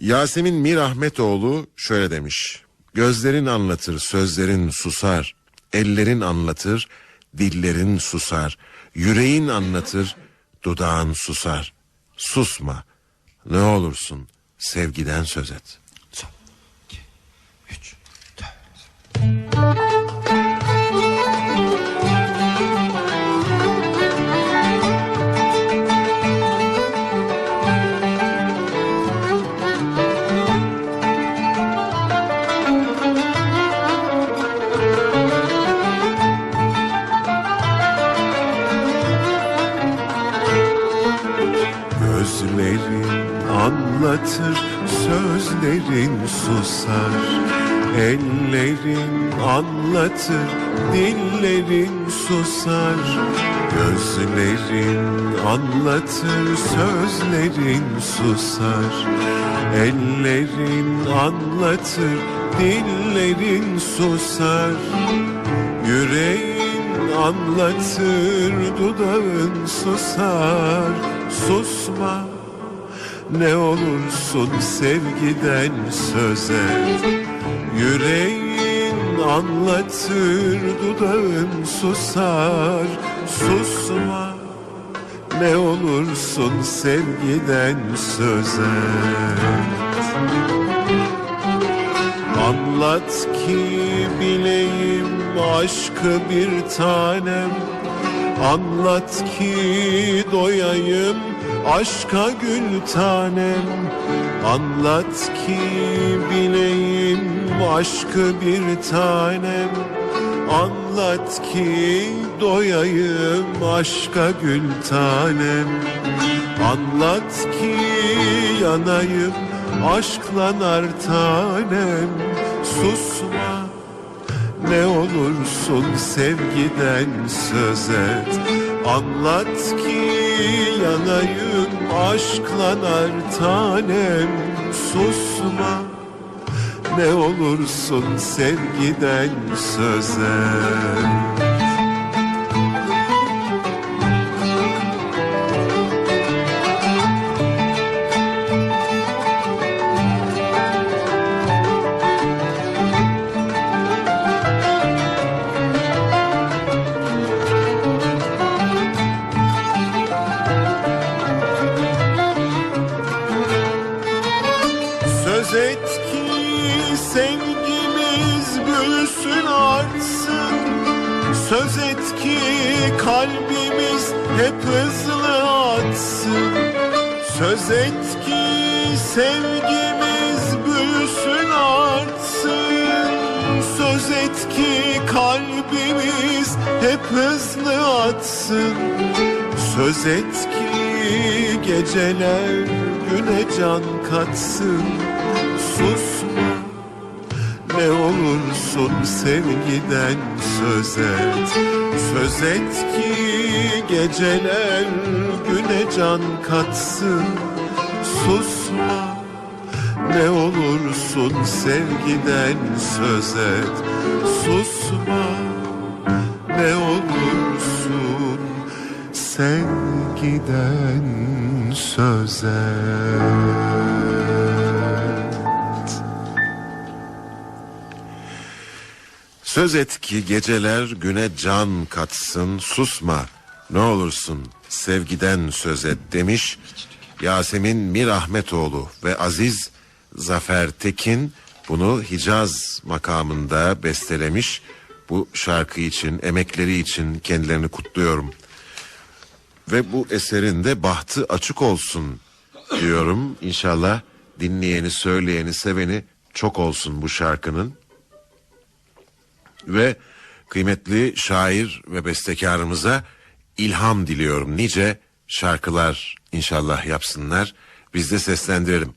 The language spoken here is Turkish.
Yasemin Mir Ahmetoğlu şöyle demiş. Gözlerin anlatır, sözlerin susar. Ellerin anlatır, dillerin susar. Yüreğin anlatır, dudağın susar. Susma. Ne olursun sevgiden söz et. Gözlerin anlatır, sözlerin susar. Ellerin anlatır, dillerin susar. Gözlerin anlatır, sözlerin susar. Ellerin anlatır, dillerin susar. Yüreğin anlatır, dudağın susar. Susma, ne olursun sevgiden söz et. Yüreğin anlatır, dudağın susar. Susma, ne olursun sevgiden söz et. Anlat ki bileyim aşkı bir tanem. Anlat ki doyayım aşka gül tanem. Anlat ki bileyim aşkı bir tanem. Anlat ki doyayım aşka gül tanem. Anlat ki yanayım aşkla nar tanem Susma. Ne olursun sevgiden söz et. Anlat ki yanayım aşkla nar tanem Susma. Ne olursun sevgiden söz et sevgimiz büyüsün artsın. Söz et ki kalbimiz hep hızlı atsın. Söz et ki sevgimiz büyüsün artsın. Söz et ki kalbimiz hep hızlı atsın. Söz et ki geceler güne can katsın. Susma ne olursun sevgiden söz et Söz et ki geceler güne can katsın. Susma ne olursun sevgiden söz et Susma ne olursun sevgiden söz et Söz et ki geceler güne can katsın susma ne olursun sevgiden söz et demiş Yasemin Mir Ahmetoğlu ve Aziz Zafer Tekin bunu Hicaz makamında bestelemiş. Bu şarkı için, emekleri için kendilerini kutluyorum. Ve bu eserin de bahtı açık olsun diyorum. İnşallah dinleyeni, söyleyeni, seveni çok olsun bu şarkının. Ve kıymetli şair ve bestekarımıza ilham diliyorum. Nice şarkılar inşallah yapsınlar. Biz de seslendirelim.